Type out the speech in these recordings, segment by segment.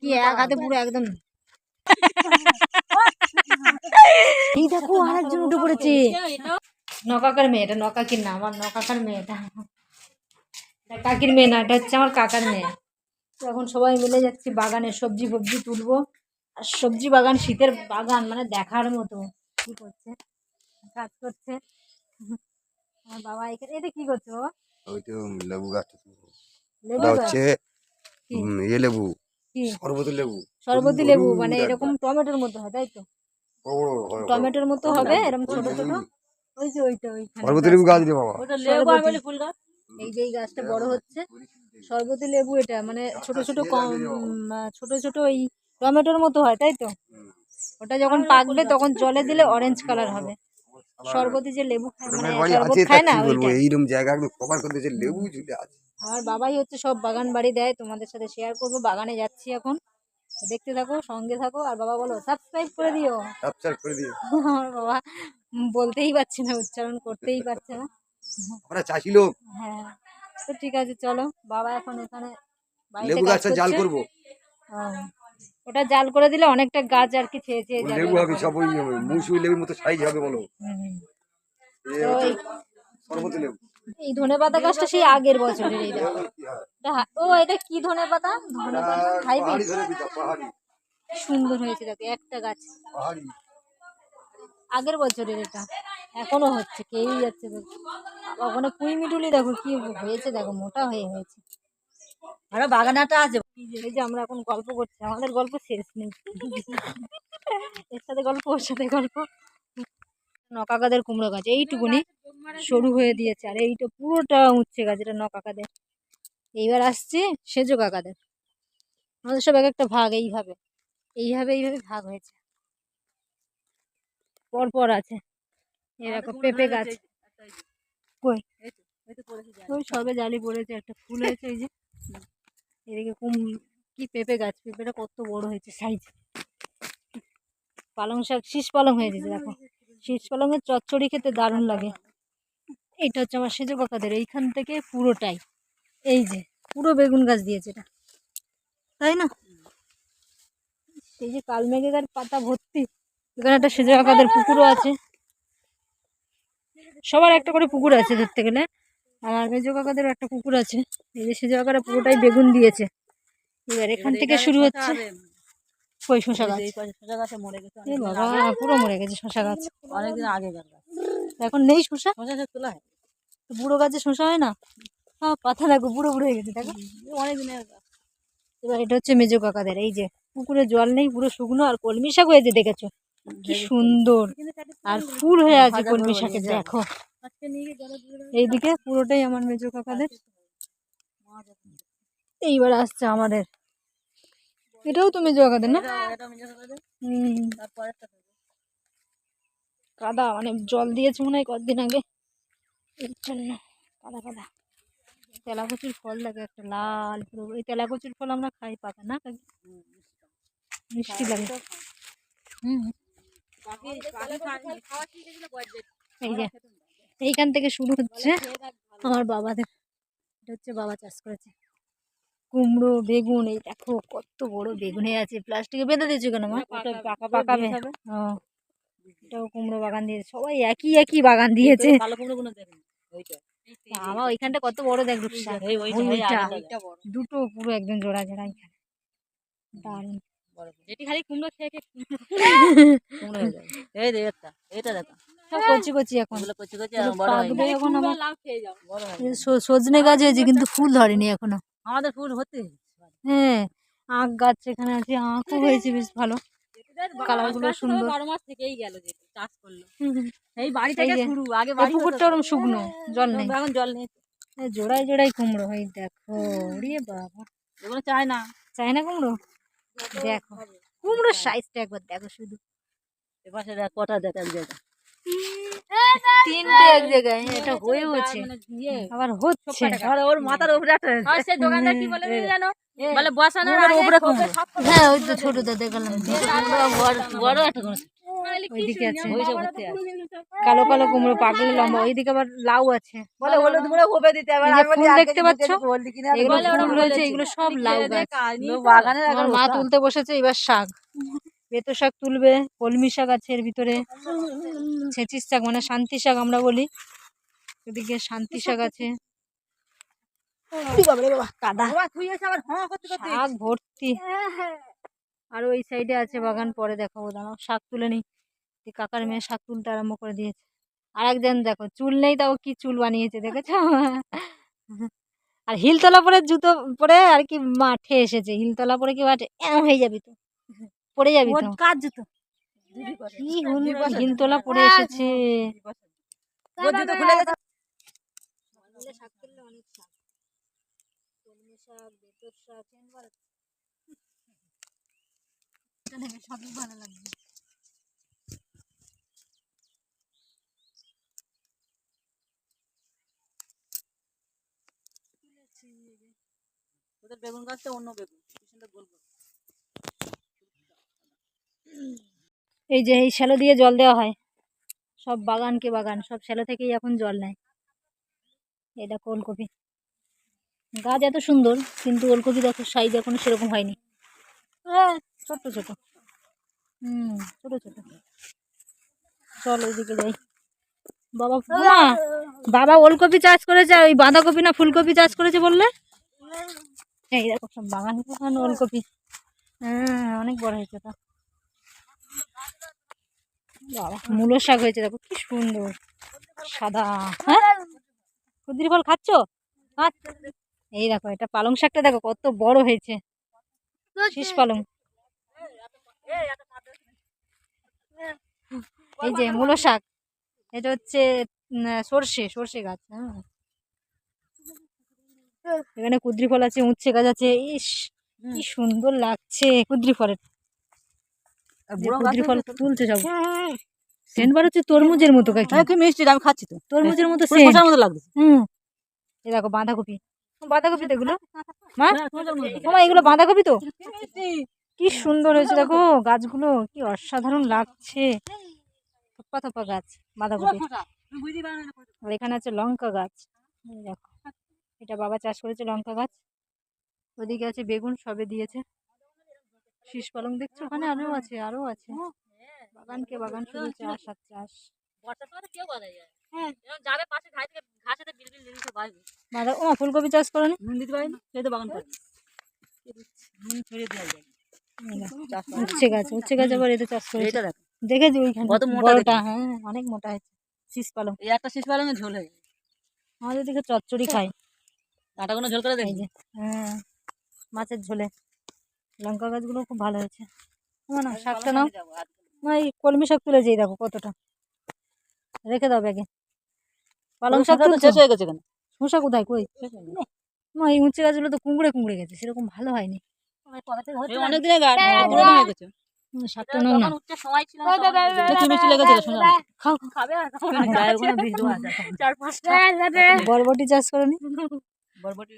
কি এক হাতে পুরো একদম এই দেখো আরেকজন উঠে পড়েছে। নকাকার মেয়ে এটা নকাকির না আমার নকাকার মেয়ে এটা। এটা কাকির মেয়ে না এটা হচ্ছে আমার কাকার মেয়ে। তো এখন সবাই মিলে যাচ্ছি বাগানে সবজি ফবজি তুলবো। আর সবজি বাগান শীতের বাগান মানে দেখার মতো। কি করছে? কাজ করছে। আমার বাবা এখানে এটা কি করছে বাবা? ওই তো লেবু গাছ। লেবু গাছ? হচ্ছে ইয়ে লেবু। সর্বত লেবু। শরবতি লেবু মানে এরকম টমেটোর মতো হয় তাই তো? হয়। টমেটোর মতো হবে এরকম ছোট ছোট? ওই যে ওইটা ওইখানে সর্বত লেবু গাছ রে বাবা। শরবতি। এই যে গাছটা বড় হচ্ছে। শরবতি লেবু এটা মানে ছোট ছোট কম ছোট ছোট ওই টমেটোর মতো হয় তাই তো? ওটা যখন পাকবে তখন জলে দিলে অরেঞ্জ কালার হবে। শরবতি যে লেবু খায় মানে খায় না এইরকম জায়গা একদম কভার করে দিয়েছে লেবু ঝুলে আছে। আমার বাবাই হচ্ছে সব বাগান বাড়ি দেয় তোমাদের সাথে শেয়ার করব। বাগানে যাচ্ছি এখন। দেখতে থাকো সঙ্গে থাকো। আর বাবা বলো সাবস্ক্রাইব করে দিও। ক্যাপচার করে দিয়ে আমার বাবা বলতেই পারছে না উচ্চারণ করতেই পারছে না। আমরা চাষি লোক। হ্যাঁ তো ঠিক আছে চলো। বাবা এখন এখানে লেবু গাছটা জাল। করব। ওটা জাল করে দিলে অনেকটা গাছ আর কি ছেয়ে ওই যাবে। লেবু হবে সব ওই মুসুই লেবুর মতো সাইজ হবে বলো। সর্বত লেবু। এই ধনে পাতা গাছটা সেই আগের বছরের এই দেখো। এটা ও এটা কি ধনে পাতা? ধনে পাতা হাইব্রিড পাহাড়ি সুন্দর হয়েছে দেখো একটা গাছ। আগের বছরের এটা এখনও হচ্ছে খেয়েই যাচ্ছে ওখানে পুঁই মিটুলি দেখো কি হয়েছে দেখো মোটা হয়ে হয়েছে। আরও বাগানাটা আছে। এই যে আমরা এখন গল্প করছি আমাদের গল্প শেষ নেই। এর সাথে গল্প ওর সাথে গল্প। নকাকাদের কুমড়ো গাছ এইটুকুনি। সরু হয়ে দিয়েছে। আর এইটা পুরোটা উচ্ছে গাছ এটা নকাকাদের এইবার আসছে সেজো কাকাদের। আমাদের সব এক একটা ভাগ এইভাবে। এইভাবে এইভাবে ভাগ হয়েছে। পর পর আছে এরকম পেঁপে গাছ। কই? ওই সবে জালি পড়েছে একটা ফুল হয়েছে এই যে। এদিকে কুম কি পেঁপে গাছ পেঁপেটা কত বড় হয়েছে সাইজ পালং শাক শীষ পালং হয়েছে যে দেখো। শীষ পালংয়ের চচ্চড়ি খেতে দারুণ লাগে। এইটা হচ্ছে আমার সেজো কাকাদের এইখান থেকে পুরোটাই। এই যে পুরো বেগুন গাছ দিয়েছে এটা। তাই না? এই যে কালমেঘে গাছ পাতা ভর্তি এখানে একটা সেজো কাকাদের পুকুরও আছে। সবার একটা করে পুকুর আছে ধরতে গেলে। আমার মেজো কাকাদেরও একটা পুকুর আছে। এই যে সেজো কাকারা পুরোটাই বেগুন দিয়েছে। এবার এখান থেকে শুরু হচ্ছে কই শশা গাছ? শশা গাছে মরে গেছে বাবা পুরো মরে গেছে শশা গাছ। অনেকদিন আগে এখন নেই শশা শশা গাছ তোলা হয়? তো বুড়ো গাছে শশা হয় না? হ্যাঁ পাতা দেখো বুড়ো বুড়ো হয়ে গেছে দেখো। অনেকদিনের গাছ এবার এটা হচ্ছে মেজো কাকাদের এই যে পুকুরে জল নেই পুরো শুকনো আর কলমি শাক হয়েছে দেখেছ? কি সুন্দর। আর ফুল হয়ে আছে কলমি শাকে দেখো। এইদিকে পুরোটাই আমার মেজো কাকাদের। এইবার আসছে আমাদের। এটাও তো মেজো কাকাদের না। কাদা মানে জল দিয়েছে মনে হয় কদিন আগে। এর জন্য। কাদা কাদা তেলাকুচির ফল লাগে একটা লাল পুরো এই তেলাকুচির ফল আমরা খাই পাকা না? মিষ্টি লাগে। হুম। এই যে এইখান থেকে শুরু হচ্ছে আমার বাবাদের। এটা হচ্ছে বাবা চাষ করেছে। কুমড়ো বেগুন এই দেখো কত বড় বেগুনে আছে। প্লাস্টিকে বেঁধে দিয়েছে কেন মা? পাকা পাকাবে? হবে ও। এটাও কুমড়ো বাগান দিয়েছে সবাই একই একই বাগান দিয়েছে। কালো কুমড়ো গুলো দেখেন ওইটা। আমার ওইখানটা কত বড় দেখ রূপসা। দুটো পুরো একদম জোড়া জোড়া এখানে। দারুণ। যেটি খালি কুমড়ো খেয়ে খেয়ে এই দে এটা এটা দেখো। সজনে গাছ হয়েছে কিন্তু ফুল ধরেনি এখনও। আমাদের ফুল হতে হ্যাঁ আখ গাছ এখানে আছে আখও হয়েছে বেশ ভালো। কালার সুন্দর। বারো মাস থেকেই গেল যে চাষ করল। হুম, হুম। এই বাড়ি থেকে শুরু আগে বাড়ি পুকুরটা ওরকম শুকনো জল নেই। এখন জল নেই। জোড়ায় জোড়ায় কুমড়ো এই দেখো বাবা। এগুলো চায় না। চায় না কুমড়ো? দেখো কুমড়োর সাইজটা একবার দেখো শুধু। এবার দেখ কটা দেখ এক জায়গা তিনটে এক জায়গায় এটা হয়েওছে। আবার হচ্ছে। আর ওর মাথার উপরে একটা আর সে দোকানদার কি বলে জানো বলে বসানোর আগে উপরে খোপে কুমড়ো। সব হ্যাঁ ওই তো ছোটটা দেখালাম। বড় বড় একটা ওইদিকে আছে। কালো কালো কুমড়ো পাগলে লম্বা। ওইদিকে আবার লাউ আছে। বলে হলুদ গুঁড়ো কোপে দিতে ফুল দেখতে পাচ্ছ? এগুলো ফুল রয়েছে এগুলো সব লাউ গাছ। আমার মা তুলতে বসেছে এবার শাক। বেতো শাক তুলবে কলমি শাক আছে এর ভিতরে ছেঁচির শাক মানে শান্তি শাক আমরা বলি। এদিকে শান্তি শাক আছে। কাদা। বাবা, তুই এসে আবার করতে করতে শাক ভর্তি। আর ওই সাইডে আছে বাগান পরে দেখাবো দাঁড়াও শাক তুলে নি কাকার মেয়ে শাক তুলতে আরম্ভ করে দিয়েছে। আর একজন দেখো চুল নেই তাও কি চুল বানিয়েছে দেখেছ? আর হিলতলা পরে জুতো পরে আর কি মাঠে এসেছে হিলতলা পরে কি মাঠে? এমন হয়ে যাবি তো। পড়ে যাবি তো। কাজ জুতো। কি হুল হিলতলা পরে এসেছে। ওর জুতো খুলে গেছে? শাক তুললে অনেক শাক। কলমি শাক বেতর শাক সবই ভালো লাগবে ওদের বেগুন গাছটা অন্য বেগুন। গোল গোল। এই যে এই শ্যালো দিয়ে জল দেওয়া হয়। সব বাগানকে বাগান, সব শ্যালো থেকেই এখন জল নেয়। এটা ওলকপি। গাছ এত সুন্দর, কিন্তু ওলকপি দেখো সাইজ এখনও সেরকম হয়নি। হ্যাঁ ছোট্ট ছোট হুম, ছোট ছোট। চল ওইদিকে যাই। বাবা, মা, বাবা ওলকপি চাষ করেছে, ওই বাঁধাকপি না ফুলকপি চাষ করেছে বললে? এই দেখো বাগান ওলকপি। হ্যাঁ অনেক বড় হয়েছে তো বাবা, মূলো শাক হয়েছে, দেখো কি সুন্দর। সাদা হ্যাঁ? কুদ্রি ফল খাচ্ছ? আচ্ছা। এই দেখো, এটা পালং শাকটা দেখো, কত বড় হয়েছে। শীষ পালং। এই যে মূলো শাক, এটা হচ্ছে সর্ষে সর্ষে গাছ হ্যাঁ? এখানে কুদ্রি ফল আছে, উচ্ছে গাছ আছে, ইস, কি সুন্দর লাগছে কুদ্রি ফলের আর যে বুড়ো কুদ্রি গাছে ফল তুলছে সব। সেন্ট বার হচ্ছে তরমুজের মতো কাকি। হ্যাঁ কি মিষ্টি আমি খাচ্ছি তো। তরমুজের মতো খোসার মতো লাগছে। হুম। এই দেখো বাঁধাকপি। বাঁধাকপি তো এগুলো। মা? হ্যাঁ, এগুলো বাঁধাকপি তো? কি সুন্দর হয়েছে দেখো। গাছগুলো কি অসাধারণ লাগছে। থোপ্পা থোপ্পা গাছ বাঁধাকপি। আর এখানে আছে লঙ্কা গাছ। দেখো। এটা বাবা চাষ করেছে লঙ্কা গাছ। ওদিকে আছে বেগুন সবে দিয়েছে। শীষ পালং দেখছ? ওখানে আরও আছে আরও আছে। বাগানকে বাগান শুধু চাষ আর চাষ। ফুলকপি চাষ করেনি করে করে। উচ্ছে গাছ উচ্ছে গাছ আবার এতে চাষ করেছে। এইটা দেখেছি ওইখানে বড়টা হ্যাঁ অনেক মোটা হয়েছে শীষ পালং। একটা শীষ পালঙে ঝোল হয়ে আমাদের দিকে চচ্চড়ি খাই কোনো ঝোল করে দেখি। হ্যাঁ মাছের ঝোলে। লঙ্কা গাছগুলো খুব ভালো হয়েছে। না না শাকটা নাও। না এই কলমি শাক তুলেছি এই দেখো কতটা। রেখে দাও ব্যাগে। পালং শাক তো শেষ হয়ে গেছে কেন? শসা কোথায়? কই? না এই উচ্ছে গাছগুলো তো কুমড়ে কুমড়ে গেছে সেরকম ভালো হয়নি। অনেক হয়ে গেছে। শাকটা নাও না। খাও এখন। বরবটি চাষ করনি? বরবটি।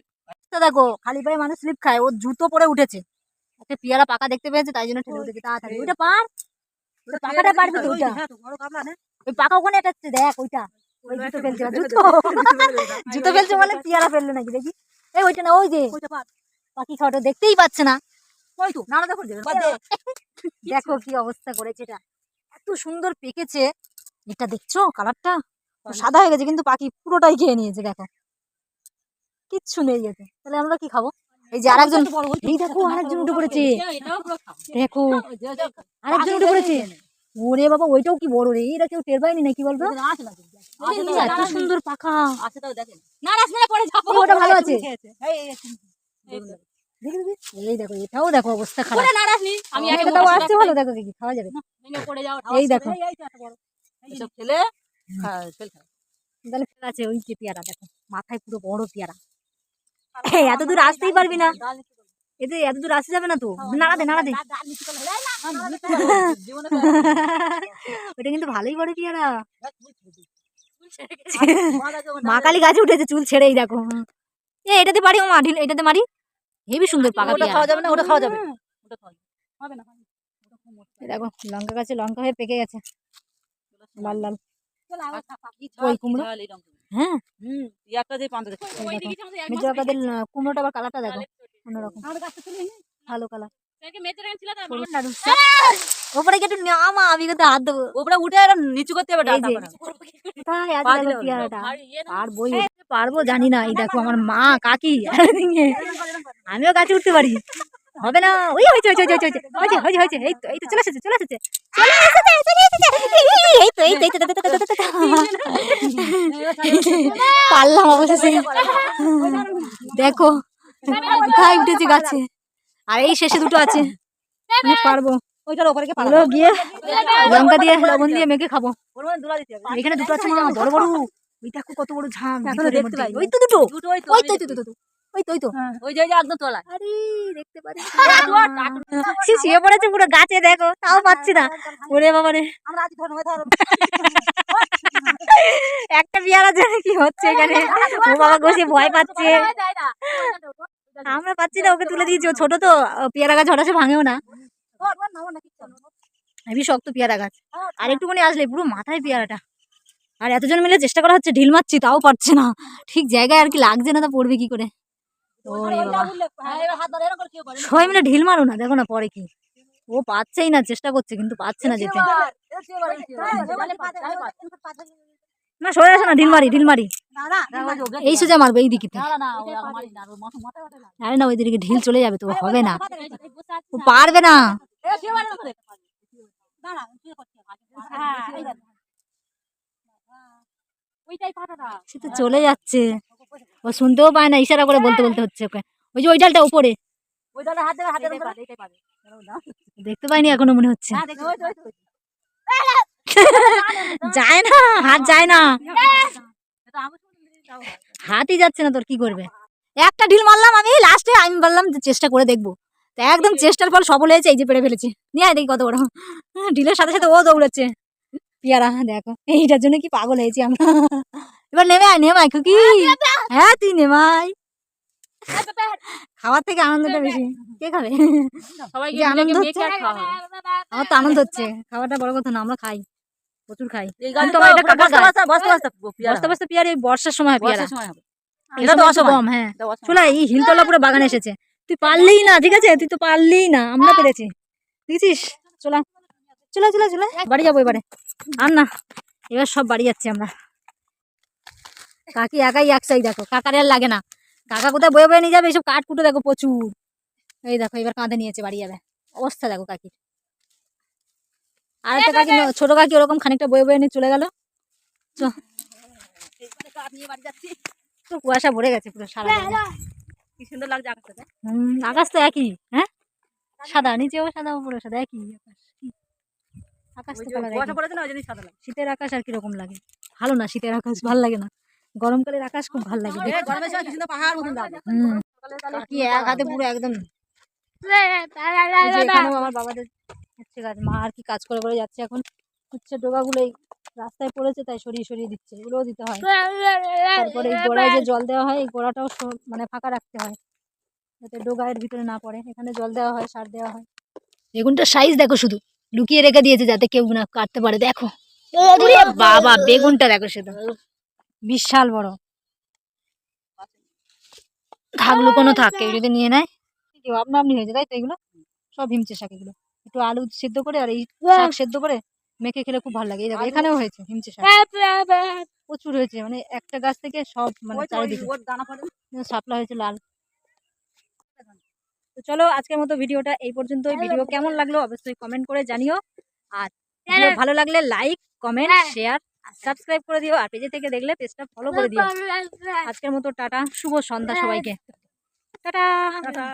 দেখো খালি পায়ে মানুষ স্লিপ খায় ও জুতো পরে উঠেছে। একটা পিয়ারা পাকা দেখতে পেয়েছে তাই জন্য ঠেলে উঠেছে তাড়াতাড়ি। ওইটা পার ওটা পাকাটা পারবি তো ওইটা। হ্যাঁ তো কামলা না ওই পাকা ওখানে একটা দেখ ওইটা। ওই জুতো ফেলছে জুতো। জুতো ফেলছে মানে পেয়ারা ফেলল নাকি দেখি। এই ওইটা না ওই যে পাখি খাওয়াটা দেখতেই পাচ্ছে না। ওই তো নানা দেখো দেখো। কি অবস্থা করেছে এটা। এত সুন্দর পেকেছে। এটা দেখছ কালারটা? সাদা হয়ে গেছে কিন্তু পাখি পুরোটাই খেয়ে নিয়েছে দেখো। কিচ্ছু নেই এতে। তাহলে আমরা কি খাব? এই যে আরেকজন এই দেখো আরেকজন উঠে পড়েছে। এটাও দেখো আরেকজন উঠে পড়েছে। ওরে বাবা ওইটাও কি বড় রে? এরা কেউ টের পায়নি নাকি বলতো? আছে না এই যে এত সুন্দর পাখা। আছে তাও দেখেন। না রাসমেলা পড়ে যাব। ওটা ভালো আছে। এই এই দেখি দেখি। দেখো এটাও দেখো অবস্থা খারাপ। আমি আসছে ভালো দেখো কি খাওয়া যাবে। এই দেখো। খেলে। তাহলে আছে ওই যে পেয়ারা দেখো। মাথায় পুরো বড় পেয়ারা। এত দূর আসতেই পারবি না। এতে এত দূর আসতে যাবে না তো। নাড়া দে নাড়া দে। ওটা কিন্তু ভালোই বড় পেয়ারা। মা কালী গাছে উঠেছে চুল ছেড়েই দেখো। এ এটাতে পারি ও মা ঢিল এটাতে মারি। হেবি সুন্দর পাকা ওটা খাওয়া যাবে না ওটা খাওয়া যাবে। ওটা খাওয়া হবে না দেখো লঙ্কা গাছে লঙ্কা হয়ে পেকে গেছে। লাল লাল। কই কুমড়ো? হ্যাঁ? হুম, এই দিয়ে পান্তা দেখতে পাবো। এই দেখো মেজো কাকাদের কুমড়োটা আবার কালারটা দেখো অন্যরকম। ভালো কালার। ওপরে কি একটু নামা আমি কিন্তু হাত দেবো ওপরে উঠে এরম নিচু করতে হবে ইয়ে না। আর বই পারব জানি না এই দেখো আমার মা কাকি আমিও গাছে উঠতে পারি। হবে না ওই হয়েছে হয়েছে হয়েছে হয়েছে হয়েছে হয়েছে হয়েছে এই তো এই তো চলে এসেছে চলে এসেছে চলে এসেছে চলে এসেছে এই তো এই তো এই তো পারলাম অবশেষে দেখো কোথায় উঠেছে গাছে আর এই শেষে দুটো আছে আমি পারব ওইটার ওপরে গিয়ে লঙ্কা দিয়ে লবণ দিয়ে মেখে খাব। এখানে দুটো আছে মা বড় বড় ওই দেখো কত বড় মধ্যে। ওই তো দুটো দুটো ওই তো, ওই তো ওই তো, ওই তো, ওই তো ওই তো ওই যে একদম তলায়। আরে দেখতে পারি সে শুয়ে পড়েছে পুরো গাছে দেখো তাও পাচ্ছি না ওরে বাবা রে একটা কি হচ্ছে এখানে ও বাবা বসে ভয় পাচ্ছে আমরা পাচ্ছি না ওকে তুলে দিয়েছি ছোট তো পেয়ারা গাছ হঠাৎ ভাঙেও না হেবি শক্ত পেয়ারা গাছ আর একটুখানি আসলে পুরো মাথায় পেয়ারাটা আর এতজন মিলে চেষ্টা করা হচ্ছে ঢিল মারছি তাও পারছে না ঠিক জায়গায় আর কি লাগছে না তা পড়বে কি করে ওরে বাবা। হ্যাঁ। সবাই মিলে ঢিল মারো না দেখো না পরে কি। ও পাচ্ছেই না চেষ্টা করছে কিন্তু পাচ্ছে না যেতে। না সরে আসো না ঢিল মারি ঢিল মারি। এই সোজা মারবে এই দিকে না, না, না, ওই আর না, ওই দিকে ঢিল চলে যাবে তো ও হবে না। ও পারবে না। হ্যাঁ। সে তো চলে যাচ্ছে। ও শুনতেও পায় না ইশারা করে বলতে বলতে হচ্ছে ওকে। ওই যে ওই ডালটা উপরে। দেখতে পাইনি এখনও মনে হচ্ছে। হ্যাঁ। যায় না হাত যায় না। হাতই যাচ্ছে না তোর কি করবে? একটা ঢিল মারলাম আমি লাস্টে আমি বললাম যে চেষ্টা করে দেখব। তা একদম চেষ্টার ফল সফল হয়েছে এই যে পেরে ফেলেছি। নিয়ে দেখি কত বড়। ঢিলের সাথে সাথে ও দৌড়াচ্ছে। পিয়ারা দেখো। এইটার জন্য কি পাগল হয়েছি আমরা? এবার নেমে আয় নেমে আয় খুকি। হ্যাঁ তুই নেমাই খাওয়ার থেকে আনন্দটা বেশি। কে খাবে? যে আনন্দ হচ্ছে। আমার তো আনন্দ হচ্ছে খাওয়াটা বড় কথা না আমরা খাই প্রচুর খাই। এই বস্তা বস্তা পেয়ারা। বর্ষার সময় হয় পেয়ারা এটা তো কম হ্যাঁ। চলে এই হিলতলা পুরো বাগান এসেছে। তুই পারলেই না ঠিক আছে? তুই তো পারলেই না আমরা পেরেছি। দেখছিস? চলা। চলে চলে চলে। বাড়ি যাব এবারে। আর না এবার সব বাড়ি যাচ্ছি আমরা। কাকি একাই একসাই দেখো কাকার আর লাগে না। কাকা কোথায় বয়ে বয়ে নিয়ে যাবে? এইসব কাঠ কুটো দেখো প্রচুর। এই দেখো এবার কাঁধে নিয়েছে বাড়ি যাবে। অবস্থা দেখো কাকির। আর একটা কাকি ছোট কাকি ওরকম খানিকটা বয়ে বয়ে নিয়ে চলে গেল। তো কুয়াশা ভরে গেছে পুরো সারা কি সুন্দর লাগছে আকাশটা হুম আকাশ তো একই হ্যাঁ? সাদা নিচেও সাদা উপরে সাদা একই আকাশ? আকাশ তো লাগে। শীতের আকাশ আর কীরকম লাগে? ভালো না শীতের আকাশ ভালো লাগে না। গরমকালের আকাশ খুব ভালো লাগে কি এক হাতে পুরো একদম। আমার বাবাদের হচ্ছে গাছ মা আর কি কাজ করে করে যাচ্ছে এখন। হচ্ছে রাস্তায় পড়েছে তাই সরিয়ে সরিয়ে দিচ্ছে। এগুলোও দিতে হয়। তারপরে এই গোড়ায় যে জল দেওয়া হয় এই গোড়াটাও মানে ফাঁকা রাখতে হয়। যাতে ডোগায়ের ভিতরে না পড়ে। এখানে জল দেওয়া হয় সার দেওয়া হয়। বেগুনটার সাইজ দেখো শুধু। লুকিয়ে রেখে দিয়েছে যাতে কেউ না কাটতে পারে। দেখো। বাবা বেগুনটা দেখো শুধু। বিশাল বড়। থাক লুকোনো থাক কেউ যদি নিয়ে নেয়। কেউ আপনা আপনি হয়েছে তাই তো এগুলো? সব হিমচে শাক এগুলো। একটু আলু সেদ্ধ করে আর এই শাক সেদ্ধ করে মেখে খেলে খুব ভালো লাগে। এই দেখো এখানেও হয়েছে হিমচে শাক। প্রচুর হয়েছে। মানে একটা গাছ থেকে সব মানে চারিদিকে শাপলা হয়েছে লাল। তো চলো আজকের মতো ভিডিওটা এই পর্যন্তই। ভিডিও কেমন লাগল অবশ্যই কমেন্ট করে জানিও। আর ভিডিও ভালো লাগলে লাইক কমেন্ট শেয়ার আর সাবস্ক্রাইব করে দিও। আর পেজে থেকে দেখলে পেজটা ফলো করে দিও। আজকের মতো টাটা শুভ সন্ধ্যা সবাইকে। টাটা। টাটা।